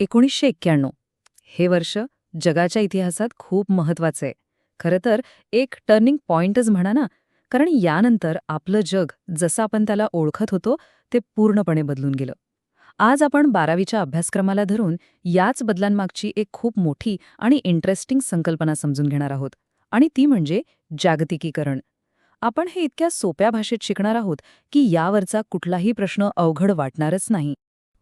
एकोणीसशे एक्क्याण्णव. हे वर्ष जगाच्या इतिहासात खूप महत्वाचं आहे खरं तर एक टर्निंग पॉइंटच म्हणा ना. कारण यानंतर आपलं जग जसं आपण त्याला ओळखत होतो ते पूर्णपणे बदलून गेलं. आज आपण बारावीच्या अभ्यासक्रमाला धरून याच बदलांमागची एक खूप मोठी आणि इंटरेस्टिंग संकल्पना समजून घेणार आहोत. आणि ती म्हणजे जागतिकीकरण. आपण हे इतक्या सोप्या भाषेत शिकणार आहोत की यावरचा कुठलाही प्रश्न अवघड वाटणारच नाही.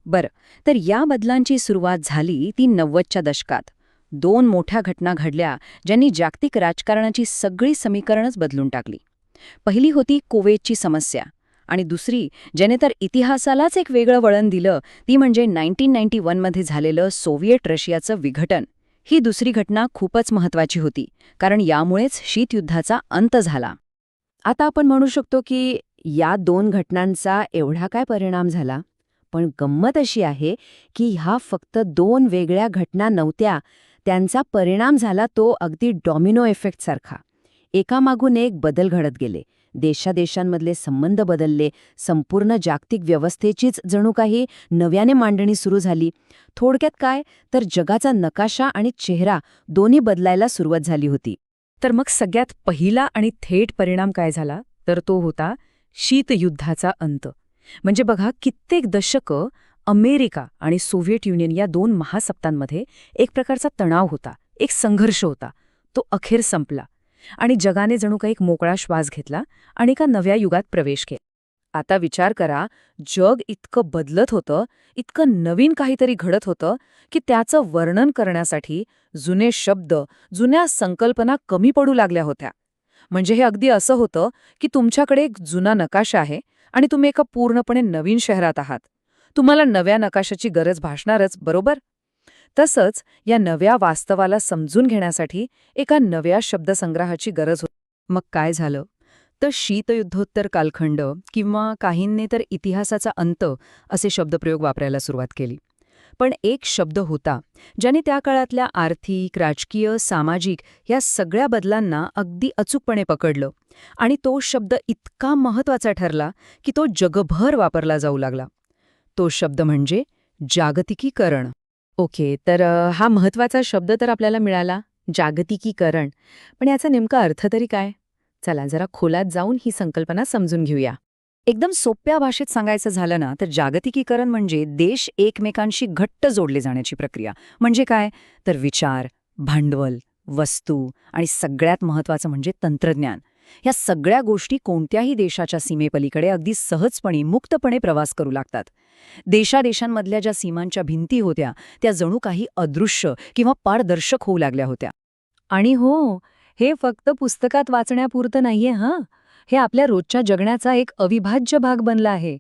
बरं तर या बदलांची सुरुवात झाली ती नव्वदच्या दशकात. दोन मोठ्या घटना घडल्या ज्यांनी जागतिक राजकारणाची सगळी समीकरणच बदलून टाकली. पहिली होती कोवेटची समस्या आणि दुसरी ज्याने तर इतिहासालाच एक वेगळं वळण दिलं ती म्हणजे नाईन्टीन नाईन्टी वनमध्ये झालेलं सोव्हिएट रशियाचं विघटन. ही दुसरी घटना खूपच महत्वाची होती कारण यामुळेच शीतयुद्धाचा अंत झाला. आता आपण म्हणू शकतो की या दोन घटनांचा एवढा काय परिणाम झाला? पण गंमत अशी आहे की ह्या फक्त दोन वेगळ्या घटना नव्हत्या त्यांचा परिणाम झाला तो अगदी डॉमिनो इफेक्टसारखा एकामागून एक बदल घडत गेले. देशादेशांमधले संबंध बदलले संपूर्ण जागतिक व्यवस्थेचीच जणू काही नव्याने मांडणी सुरू झाली. थोडक्यात काय? तर जगाचा नकाशा आणि चेहरा दोन्ही बदलायला सुरुवात झाली होती. तर मग सगळ्यात पहिला आणि थेट परिणाम काय झाला? तर तो होता शीतयुद्धाचा अंत. म्हणजे बघा कित्येक दशकं अमेरिका आणि सोव्हिएट युनियन या दोन महासत्तांमध्ये एक प्रकारचा तणाव होता एक संघर्ष होता तो अखेर संपला. आणि जगाने जणू का एक मोकळा श्वास घेतला आणि एका नव्या युगात प्रवेश केला. आता विचार करा जग इतकं बदलत होतं इतकं नवीन काहीतरी घडत होतं की त्याचं वर्णन करण्यासाठी जुने शब्द जुन्या संकल्पना कमी पडू लागल्या होत्या. म्हणजे हे अगदी असं होतं की तुमच्याकडे एक जुना नकाशा आहे आणि तुम्ही एका पूर्णपणे नवीन शहरात आहात. तुम्हाला नव्या नकाशाची गरज भासणारच बरोबर? तसंच या नव्या वास्तवाला समजून घेण्यासाठी एका नव्या शब्दसंग्रहाची गरज होती. मग काय झालं? तर शीतयुद्धोत्तर कालखंड किंवा काहींनी तर इतिहासाचा अंत असे शब्दप्रयोग वापरायला सुरुवात केली. पण एक शब्द होता ज्याने त्या काळातल्या आर्थिक राजकीय सामाजिक या सगळ्या बदलांना अगदी अचूकपणे पकडलं आणि तो शब्द इतका महत्त्वाचा ठरला की तो जगभर वापरला जाऊ लागला. तो शब्द म्हणजे जागतिकीकरण. ओके तर हा महत्त्वाचा शब्द तर आपल्याला मिळाला जागतिकीकरण. पण याचा नेमका अर्थ तरी काय? चला जरा खोलात जाऊन ही संकल्पना समजून घेऊया. एकदम सोप्या भाषेत सांगायचं झालं ना तर जागतिकीकरण म्हणजे देश एकमेकांशी घट्ट जोडले जाण्याची प्रक्रिया. म्हणजे काय? तर विचार भांडवल वस्तू आणि सगळ्यात महत्वाचं म्हणजे तंत्रज्ञान. या सगळ्या गोष्टी कोणत्याही देशाच्या सीमेपलीकडे अगदी सहजपणे मुक्तपणे प्रवास करू लागतात. देशादेशांमधल्या ज्या सीमांच्या भिंती होत्या त्या जणू काही अदृश्य किंवा पारदर्शक होऊ लागल्या होत्या. आणि हो हे फक्त पुस्तकात वाचण्यापुरतं नाहीये हां? हे आपल्या रोजच्या जगण्याचा एक अविभाज्य भाग बनला आहे.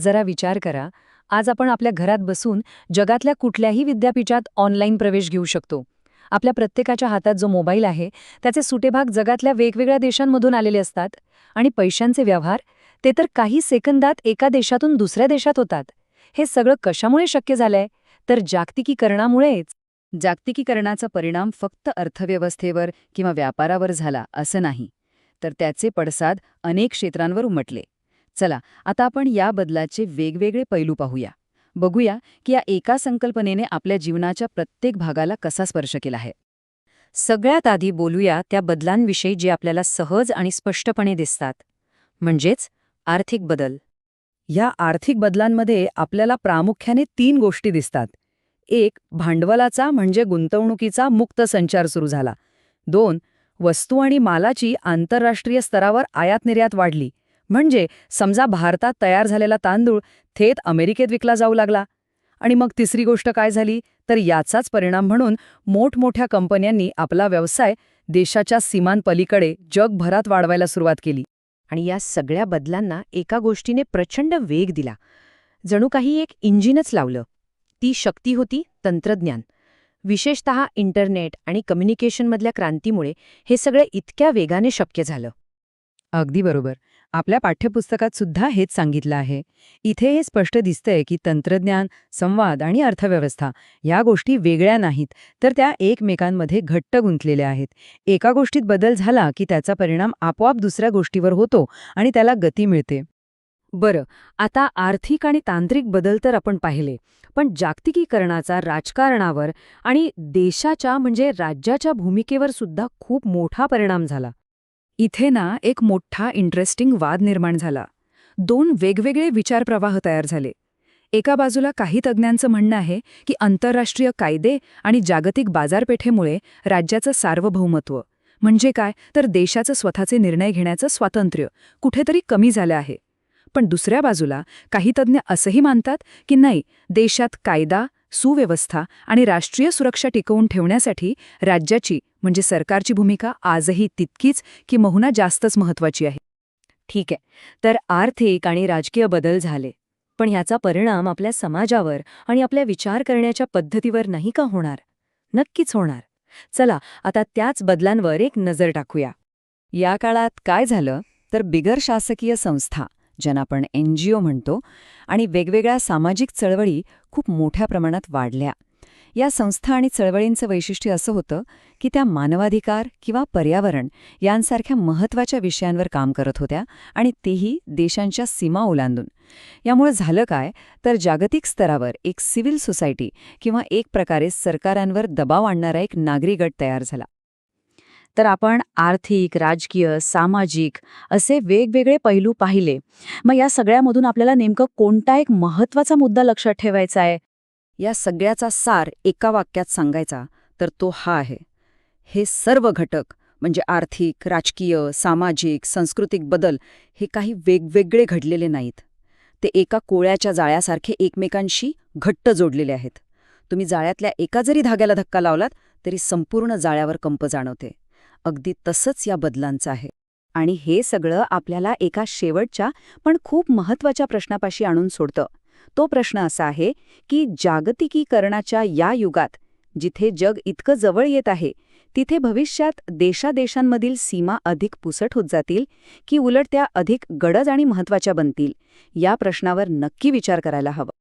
जरा विचार करा आज आपण आपल्या घरात बसून जगातल्या कुठल्याही विद्यापीठात ऑनलाईन प्रवेश घेऊ शकतो. आपल्या प्रत्येकाच्या हातात जो मोबाईल आहे त्याचे सुटे भाग जगातल्या वेगवेगळ्या देशांमधून आलेले असतात. आणि पैशांचे व्यवहार ते तर काही सेकंदात एका देशातून दुसऱ्या देशात होतात. हे सगळं कशामुळे शक्य झालंय? तर जागतिकीकरणामुळेच. जागतिकीकरणाचा परिणाम फक्त अर्थव्यवस्थेवर किंवा व्यापारावर झाला असं नाही. तर त्याचे पडसाद अनेक क्षेत्रांवर उमटले. चला आता आपण या बदलाचे वेगवेगळे पैलू पाहूया. बघूया की या एका संकल्पनेने आपल्या जीवनाच्या प्रत्येक भागाला कसा स्पर्श केला आहे. सगळ्यात आधी बोलूया त्या बदलांविषयी जे आपल्याला सहज आणि स्पष्टपणे दिसतात. म्हणजेच आर्थिक बदल. या आर्थिक बदलांमध्ये आपल्याला प्रामुख्याने तीन गोष्टी दिसतात. एक भांडवलाचा म्हणजे गुंतवणुकीचा मुक्त संचार सुरू झाला. दोन वस्तू आणि मालाची आंतरराष्ट्रीय स्तरावर आयात निर्यात वाढली. म्हणजे समजा भारतात तयार झालेला तांदूळ थेट अमेरिकेत विकला जाऊ लागला. आणि मग तिसरी गोष्ट काय झाली? तर याचाच परिणाम म्हणून मोठमोठ्या कंपन्यांनी आपला व्यवसाय देशाच्या सीमांपलीकडे जगभरात वाढवायला सुरुवात केली. आणि या सगळ्या बदलांना एका गोष्टीने प्रचंड वेग दिला. जणू काही एक इंजिनच लावलं. ती शक्ती होती तंत्रज्ञान. विशेषत इंटरनेट आणि कम्युनिकेशनमधल्या क्रांतीमुळे हे सगळं इतक्या वेगाने शक्य झालं. अगदी बरोबर. आपल्या पाठ्यपुस्तकात सुद्धा हेच सांगितलं आहे. इथे हे स्पष्ट दिसतंय की तंत्रज्ञान संवाद आणि अर्थव्यवस्था या गोष्टी वेगळ्या नाहीत तर त्या एकमेकांमध्ये घट्ट गुंतलेल्या आहेत. एका गोष्टीत बदल झाला की त्याचा परिणाम आपोआप दुसऱ्या गोष्टीवर होतो आणि त्याला गती मिळते. बरं आता आर्थिक आणि तांत्रिक बदल तर आपण पाहिले. पण जागतिकीकरणाचा राजकारणावर आणि देशाच्या म्हणजे राज्याच्या भूमिकेवर सुद्धा खूप मोठा परिणाम झाला. इथे ना एक मोठा इंटरेस्टिंग वाद निर्माण झाला. दोन वेगवेगळे विचारप्रवाह तयार झाले. एका बाजूला काही तज्ज्ञांचं म्हणणं आहे की आंतरराष्ट्रीय कायदे आणि जागतिक बाजारपेठेमुळे राज्याचं सार्वभौमत्व म्हणजे काय? तर देशाचं स्वतःचे निर्णय घेण्याचं स्वातंत्र्य कुठेतरी कमी झालं आहे. पण दुसऱ्या बाजूला काही तज्ज्ञ असंही मानतात की नाही देशात कायदा सुव्यवस्था आणि राष्ट्रीय सुरक्षा टिकवून ठेवण्यासाठी राज्याची म्हणजे सरकारची भूमिका आजही तितकीच की महुना जास्तच महत्वाची आहे. ठीक आहे तर आर्थिक आणि राजकीय बदल झाले. पण ह्याचा परिणाम आपल्या समाजावर आणि आपल्या विचार करण्याच्या पद्धतीवर नाही का होणार? नक्कीच होणार. चला आता त्याच बदलांवर एक नजर टाकूया. या काळात काय झालं? तर बिगर शासकीय संस्था. ज्यांना आपण एन जी ओ म्हणतो आणि वेगवेगळ्या सामाजिक चळवळी खूप मोठ्या प्रमाणात वाढल्या. या संस्था आणि चळवळींचं वैशिष्ट्य असं होतं की त्या मानवाधिकार किंवा पर्यावरण यांसारख्या महत्त्वाच्या विषयांवर काम करत होत्या आणि तेही देशांच्या सीमा ओलांडून. यामुळे झालं काय तर जागतिक स्तरावर एक सिव्हिल सोसायटी किंवा एक प्रकारे सरकारांवर दबाव आणणारा एक नागरी गट तयार झाला. तर आपण आर्थिक राजकीय सामाजिक असे वेगवेगळे पैलू पाहिले. मग या सगळ्यामधून आपल्याला नेमकं कोणता एक महत्त्वाचा मुद्दा लक्षात ठेवायचा आहे? या सगळ्याचा सार एका वाक्यात सांगायचा तर तो हा आहे. हे सर्व घटक म्हणजे आर्थिक राजकीय सामाजिक सांस्कृतिक बदल हे काही वेगवेगळे घडलेले नाहीत. ते एका कोळ्याच्या जाळ्यासारखे एकमेकांशी घट्ट जोडलेले आहेत. तुम्ही जाळ्यातल्या एका जरी धाग्याला धक्का लावलात तरी संपूर्ण जाळ्यावर कंप जाणवते. अगदी तसंच या बदलांचं आहे. आणि हे सगळं आपल्याला एका शेवटच्या पण खूप महत्त्वाच्या प्रश्नापाशी आणून सोडतं. तो प्रश्न असा आहे की जागतिकीकरणाच्या या युगात जिथे जग इतकं जवळ येत आहे तिथे भविष्यात देशादेशांमधील सीमा अधिक पुसट होत जातील की उलट त्या अधिक गडज आणि महत्त्वाच्या बनतील या प्रश्नावर नक्की विचार करायला हवा.